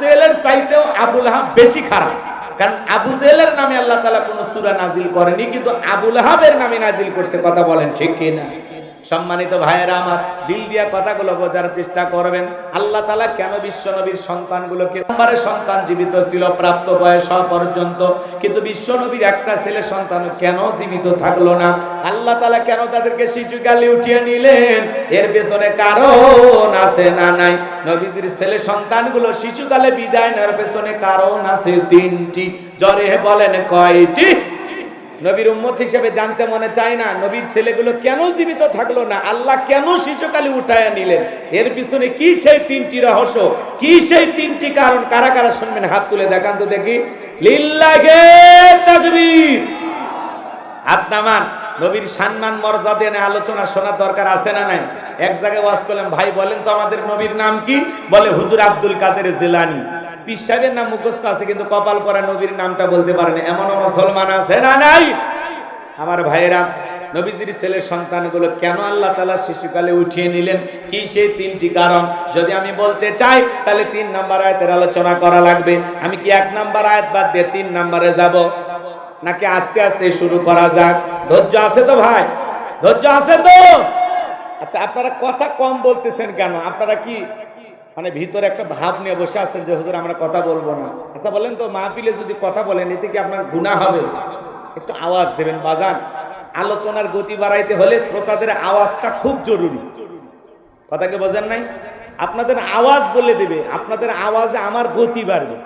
জেহেলের চাইতেও আবুল আহাব বেশি খারাপ। কারণ আবু জেলের নামে আল্লাহ তালা কোনো সুরা নাজিল করেনি, কিন্তু আবুল আহাবের নামে নাজিল করছে, কথা বলেন ঠিক কিনা? সম্মানিত ভাইয়েরা আমার দিল দিয়া কথাগুলো বোঝার চেষ্টা করবেন। আল্লাহ তালা কেন বিশ্ব নবীর সন্তানগুলোকে নম্বরে সন্তান জীবিত ছিল, প্রাপ্ত বয়স পর্যন্ত। কিন্তু বিশ্ব নবীর একটা ছেলে সন্তান কেন জীবিত থাকল না? আল্লাহ তালা কেন তাদেরকে শিশুকালে উঠিয়ে নিলেন? এর পেছনে কারণ আছে না নাই? নবীদের ছেলে সন্তানগুলো শিশুকালে বিদায় নেওয়ার পেছনে কারণ আছে তিনটি। জরে বলেন কয়টি? নবীর উম্মত হিসেবে জানতে মনে চায় না, নবীর ছেলেগুলো কেন জীবিত থাকল না? আল্লাহ কেন শিশুকালে উঠায় নিলেন? এর পিছনে কি সেই তিনটি রহস্য? কি সেই তিনটি কারণ? কারা কারা শুনবেন? হাত তুলে দেখান তো দেখি। লিল্লাহে তাকবীর হাত নামান। নবীর সম্মান, মর্যাদা নিয়ে আলোচনা শোনা দরকার আছে না নাই? এক জায়গায় ওয়াজ করলাম ভাই, বলেন তো আমাদের নবীর নাম কি? বলে, হুজুর আব্দুল কাদের জিলানি। পীর সাহেবের নাম মুখস্থ আছে, কিন্তু কপাল পরা নবীর নামটা বলতে পারেন, এমনও মুসলমান আছে না নাই? আমার ভাইয়েরা, নবীজির ছেলের সন্তানগুলো কেন আল্লাহ তালা শিশুকালে উঠিয়ে নিলেন? কি সেই তিনটি কারণ? যদি আমি বলতে চাই, তাহলে তিন নাম্বার আয়াতের আলোচনা করা লাগবে। আমি কি এক নাম্বার আয়াত বাদ দিয়ে তিন নাম্বারে যাব? নাকি আস্তে আস্তে শুরু করা যাক? ধৈর্য আছে তো ভাই? ধৈর্য আছে তো? আচ্ছা আপনারা কথা কম বলতেছেন কেন? আপনারা কি মানে ভিতরে একটা ভাব নিয়ে বসে আছেন যে, হুজুর, আমরা কথা বলব না আচ্ছা বলেন তো, মাহফিলে যদি কথা বলেন, এতে কি আপনার গুনাহ হবে? একটু আওয়াজ দেবেন, বাজান। আলোচনার গতি বাড়াইতে হলে শ্রোতাদের আওয়াজটা খুব জরুরি। কথাকে বোঝেন নাই? আপনাদের আওয়াজ বলে দেবে, আপনাদের আওয়াজে আমার গতি বাড়বে।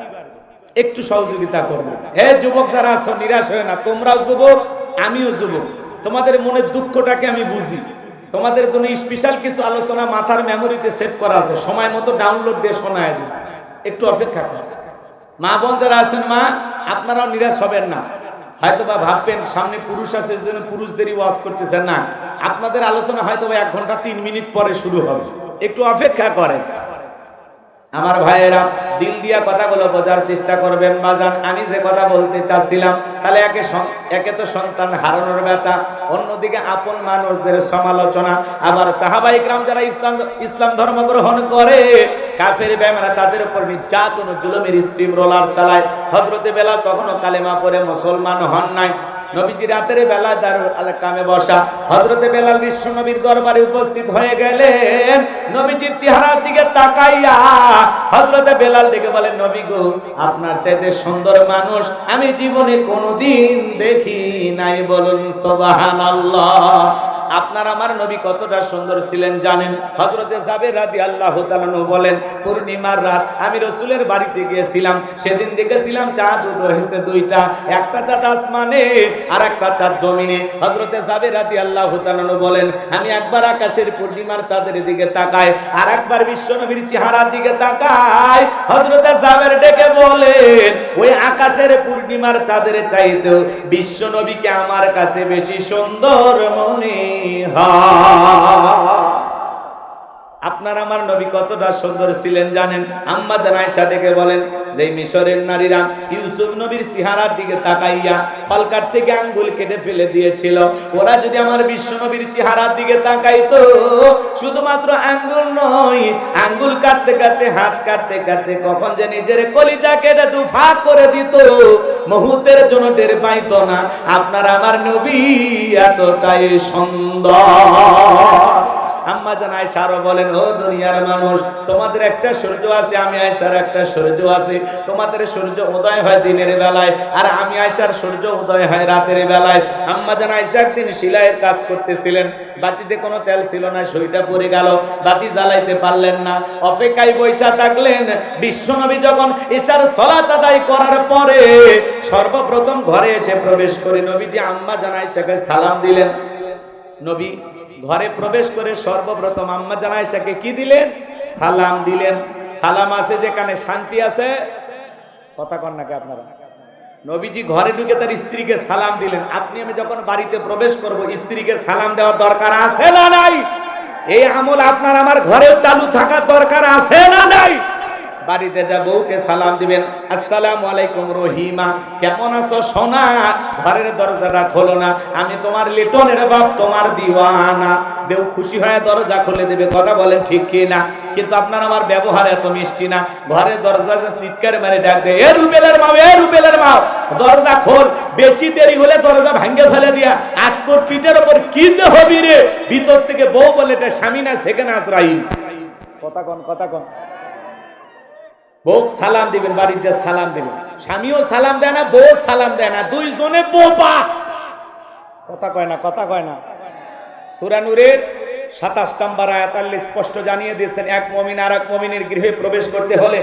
একটু সহযোগিতা করবে হে যুবক, যারা আছো, নিরাশ হয় না, তোমরাও যুবক, আমিও যুবক। তোমাদের মনের দুঃখটাকে আমি বুঝি। তোমাদের জন্য স্পেশাল কিছু আলোচনা মাথার মেমোরিতে সেভ করা আছে। সময় মতো ডাউনলোড দিয়ে শোনা একটু অপেক্ষা কর। মা বোন যারা আছেন মা, আপনারাও নিরাশ হবেন না। হয়তো বা ভাববেন, সামনে পুরুষ আছে যেন পুরুষদেরই ওয়াজ করতেছেন না। আপনাদের আলোচনা হয়তো বা এক ঘণ্টা, তিন মিনিট পরে শুরু হবে। একটু অপেক্ষা করেন। আমার ভাইয়েরা, দিল দিয়া কথাগুলো বোঝার চেষ্টা করবেন। বাজান, আমি যে কথা বলতে চাচ্ছিলাম, তাহলে একে একে তো সন্তান হারানোর ব্যথা, অন্যদিকে আপন মানুষদের সমালোচনা। আবার সাহাবাই গ্রাম যারা ইসলাম ইসলাম ধর্ম গ্রহণ করে, কাফের ব্যামরা তাদের উপর নির্যাতন জুলুমের স্ট্রিম রোলার চালায়। হজরতে বেলা তখনও কালেমা পরে মুসলমান হন নাই। নবীজি রাতের বেলা দারুল কামে বসা হজরতে বেলাল বিশ্ব নবীর দরবারে উপস্থিত হয়ে গেলেন। নবীজির চেহারার দিকে তাকাইয়া হজরতে বেলাল দেখে বলেন, নবী গো, আপনার চাইতে সুন্দর মানুষ আমি জীবনে কোনোদিন দেখি নাই বলুন, সুবহানাল্লাহ। আপনার আমার নবী কতটা সুন্দর ছিলেন জানেন? হজরতে জাবের রাদি আল্লাহ বলেন, পূর্ণিমার রাত আমি রসুলের বাড়িতে গিয়েছিলাম, সেদিন দেখেছিলাম চাঁদ হয়েছে দুইটা, একটা চাঁদ আসমানে আর একটা চাঁদ জমিনে। হজরতে জাবের রাদি আল্লাহ তালানু বলেন, আমি একবার আকাশের পূর্ণিমার চাঁদের দিকে তাকাই, আর একবার বিশ্ব নবীর চেহারার দিকে তাকাই। হজরতে জাবের ডেকে বলেন ওই আকাশের পূর্ণিমার চাঁদের চাইতেও বিশ্ব নবীকে আমার কাছে বেশি সুন্দর মনে হয় আপনার আমার নবী কতটা সুন্দর ছিলেন জানেন? আম্মা জান ডেকে বলেন যে মিশরের নারীরা ইউসুফ নবীর সিহারার দিকে তাকাইয়া ফলকার থেকে আঙ্গুল কেটে ফেলে দিয়েছিল, ওরা যদি আমার বিশ্ব নবীর চেহারার দিকে তাকাইতো, শুধুমাত্র আঙ্গুল নয়, আঙ্গুল কাটতে কাটতে, হাত কাটতে কাটতে কখন যে নিজের কলিজা কেটে দুফা করে দিত, মুহূর্তের জন্য টের পাইতো না। আপনার আমার নবী এতটাই সুন্দর। আম্মা জান আয়েশা আরও বলেন, ও দুনিয়ার মানুষ, তোমাদের একটা সূর্য আছে, আমি আয়েশার একটা সূর্য আছে। তোমাদের সূর্য উদয় হয় দিনের বেলায়, আর আমি আয়েশার সূর্য উদয় হয় রাতের বেলায়। আম্মা জান আয়েশা একদিন সিলাইয়ের কাজ করতেছিলেন। বাতিতে কোনো তেল ছিল না সইটা পড়ে গেল। বাতি জ্বালাইতে পারলেন না। অপেক্ষায় বৈশা থাকলেন। বিশ্বনবী যখন ঈশার সলাত আদায় করার পরে সর্বপ্রথম ঘরে এসে প্রবেশ করে নবীজি আম্মা জান আয়েশাকে সালাম দিলেন। নবী ঘরে প্রবেশ করে সর্বপ্রথম আম্মা জানাইশাকে কি দিলেন? সালাম দিলেন। সালাম আছে যেখানে, শান্তি আছে? কথা কন নাকি আপনারা? নবীজি ঘরে ঢুকে তার স্ত্রীকে সালাম দিলেন। আপনি, আমি যখন বাড়িতে প্রবেশ করব, স্ত্রীকে সালাম দেওয়ার দরকার আছে না নাই? এই আমল আপনার, আমার ঘরেও চালু থাকার দরকার আছে না নাই? বাড়িতে যা বউকে সালাম দিবেন, আসসালাম আলাইকুম রহিমা, কেমন আছো সোনা? ঘরের দরজাটা খোলো না, আমি তোমার লিটনের বাপ, তোমার দিওয়ানা। বেউ খুশি হয়ে দরজা খুলে দেবে, কথা বলেন ঠিক কি না? কিন্তু আপনার আমার ব্যবহার এত মিষ্টি না। ঘরের দরজা যে চিৎকার মেরে ডাক দেয়, এ রুবেলের মাও এ রুবেলের মাও দরজা খোল। বেশি দেরি হলে দরজা ভাঙ্গে ফেলে দিয়া, আজ তোর পিঠের ওপর কি যে হবি রে? ভিতর থেকে বউ বলে এটা স্বামী না সেখানে আজরাইল? কথা কন কথা কন। বউ সালাম দিবেন, বাড়ির যা সালাম দিবেন। স্বামীও সালাম দেয় না বউ সালাম দেয় না, দুইজনে বোবা কথা কয় না, কথা কয় না। সুরানুরের সাতাশ নম্বর আয়াত আল্লাহ স্পষ্ট জানিয়ে দিয়েছেন, এক মমিন আর এক মমিনের গৃহে প্রবেশ করতে হলে